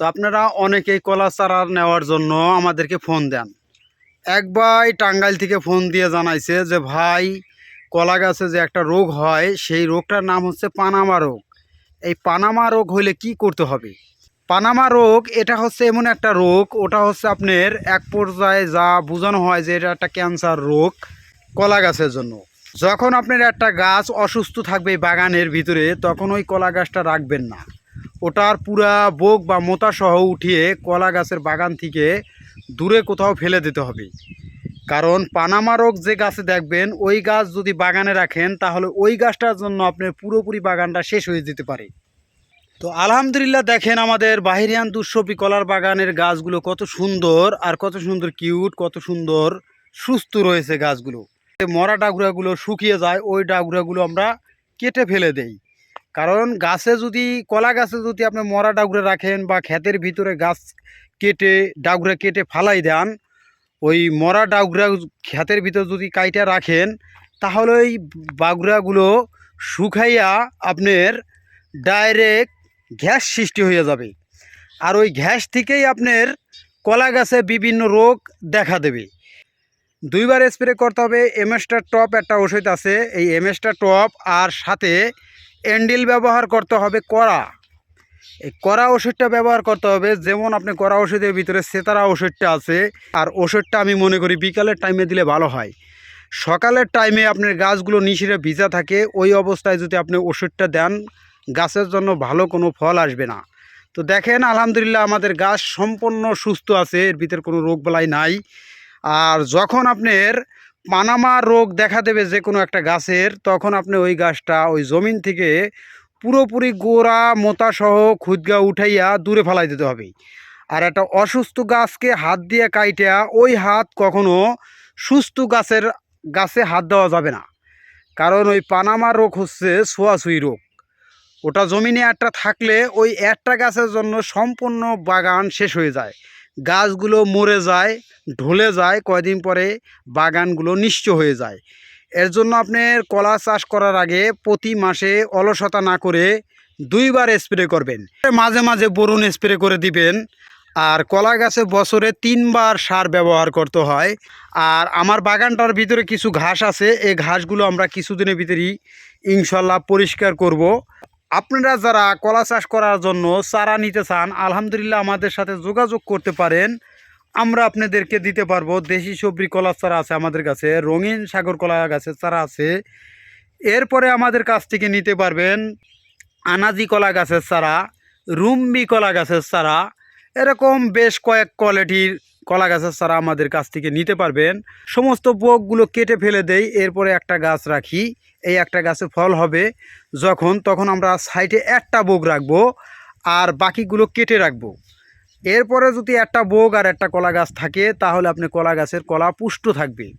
তো আপনারা অনেকেই কলা চারা নেওয়ার জন্য আমাদেরকে ফোন দেন। এক ভাই টাঙ্গাইল থেকে ফোন দিয়ে জানাইছে যে, ভাই, কলা গাছে যে একটা রোগ হয়, সেই রোগটার নাম হচ্ছে পানামা রোগ। এই পানামা রোগ হলে কি করতে হবে? পানামা রোগ, এটা হচ্ছে এমন একটা রোগ, ওটা হচ্ছে আপনার এক পর্যায়ে যা বোঝানো হয় যে এটা একটা ক্যান্সার রোগ কলা গাছের জন্য। যখন আপনার একটা গাছ অসুস্থ থাকবে বাগানের ভিতরে, তখন ওই কলা গাছটা রাখবেন না। ওটার পুরা বোক বা মোতা সহ উঠিয়ে কলা গাছের বাগান থেকে দূরে কোথাও ফেলে দিতে হবে। কারণ পানামা রোগ যে গাছে দেখবেন, ওই গাছ যদি বাগানে রাখেন, তাহলে ওই গাছটার জন্য আপনার পুরোপুরি বাগানটা শেষ হয়ে যেতে পারে। তো আলহামদুলিল্লাহ দেখেন আমাদের বাহিরিয়ান দুঃসপি কলার বাগানের গাছগুলো কত সুন্দর আর কত সুন্দর কিউট, কত সুন্দর সুস্থ রয়েছে গাছগুলো। মরা ডাগুরাগুলো শুকিয়ে যায়, ওই ডাগুরাগুলো আমরা কেটে ফেলে দেই। কারণ গাছে যদি, কলা গাছে যদি আপনি মরা ডাগুরা রাখেন বা ক্ষেতের ভিতরে গাছ কেটে ডাগুরা কেটে ফালাই দেন, ওই মরা ডাগুরা ক্ষেতের ভিতর যদি কাইটা রাখেন, তাহলে ওই বাগুরাগুলো শুকাইয়া আপনার ডাইরেক্ট গ্যাস সৃষ্টি হয়ে যাবে। আর ওই গ্যাস থেকেই আপনার কলা গাছে বিভিন্ন রোগ দেখা দেবে। দুইবার স্প্রে করতে হবে এমএসটার টপ একটা ওষুধ আছে, এই এমএসটা টপ আর সাথে অ্যান্ডিল ব্যবহার করতে হবে কড়া। এই কড়া ওষুধটা ব্যবহার করতে হবে, যেমন আপনি কড়া ওষুধের ভিতরে সেতারা ওষুধটা আছে, আর ওষুধটা আমি মনে করি বিকালের টাইমে দিলে ভালো হয়। সকালের টাইমে আপনার গাছগুলো নিশিরে ভিজা থাকে, ওই অবস্থায় যদি আপনি ওষুধটা দেন, গাছের জন্য ভালো কোনো ফল আসবে না। তো দেখেন, আলহামদুলিল্লাহ আমাদের গাছ সম্পূর্ণ সুস্থ আছে, এর ভিতরে কোনো রোগ বালাই নাই। আর যখন আপনার পানামা রোগ দেখা দেবে যে কোনো একটা গাছের, তখন আপনি ওই গাছটা ওই জমিন থেকে পুরোপুরি গোড়া, মোতাসহ খুদগা উঠাইয়া দূরে ফেলাই দিতে হবে। আর একটা অসুস্থ গাছকে হাত দিয়ে কাইটা, ওই হাত কখনো সুস্থ গাছের, গাছে হাত দেওয়া যাবে না। কারণ ওই পানামা রোগ হচ্ছে ছোঁয়াছুঁই রোগ। ওটা জমিনে একটা থাকলে ওই একটা গাছের জন্য সম্পূর্ণ বাগান শেষ হয়ে যায়। গাছগুলো মরে যায়, ঢলে যায়, কয়দিন পরে বাগানগুলো নিশ্চ হয়ে যায়। এর জন্য আপনার কলা চাষ করার আগে প্রতি মাসে অলসতা না করে দুইবার স্প্রে করবেন। মাঝে মাঝে বরুণ স্প্রে করে দিবেন। আর কলা গাছে বছরে তিনবার সার ব্যবহার করতে হয়। আর আমার বাগানটার ভিতরে কিছু ঘাস আছে, এই ঘাসগুলো আমরা কিছুদিনের ভিতরেই ইনশাল্লাহ পরিষ্কার করব। আপনারা যারা কলা চাষ করার জন্য চারা নিতে চান, আলহামদুলিল্লাহ আমাদের সাথে যোগাযোগ করতে পারেন। আমরা আপনাদেরকে দিতে পারব দেশি সবজি কলার চারা আছে আমাদের কাছে, রঙিন সাগর কলা গাছের চারা আছে। এরপরে আমাদের কাছ থেকে নিতে পারবেন আনাজি কলা গাছের চারা, রুম্বি কলা গাছের চারা। এরকম বেশ কয়েক কোয়ালিটির কলা গাছের চারা আমাদের কাছ থেকে নিতে পারবেন। সমস্ত পোকগুলো কেটে ফেলে দেই, এরপরে একটা গাছ রাখি। এই একটা গাছে ফল হবে। যখন, তখন আমরা সাইডে একটা বোক রাখব আর বাকিগুলো কেটে রাখব। এরপরে যদি একটা বোক আর একটা কলা গাছ থাকে, তাহলে আপনি কলা গাছের কলা পুষ্ট থাকবে।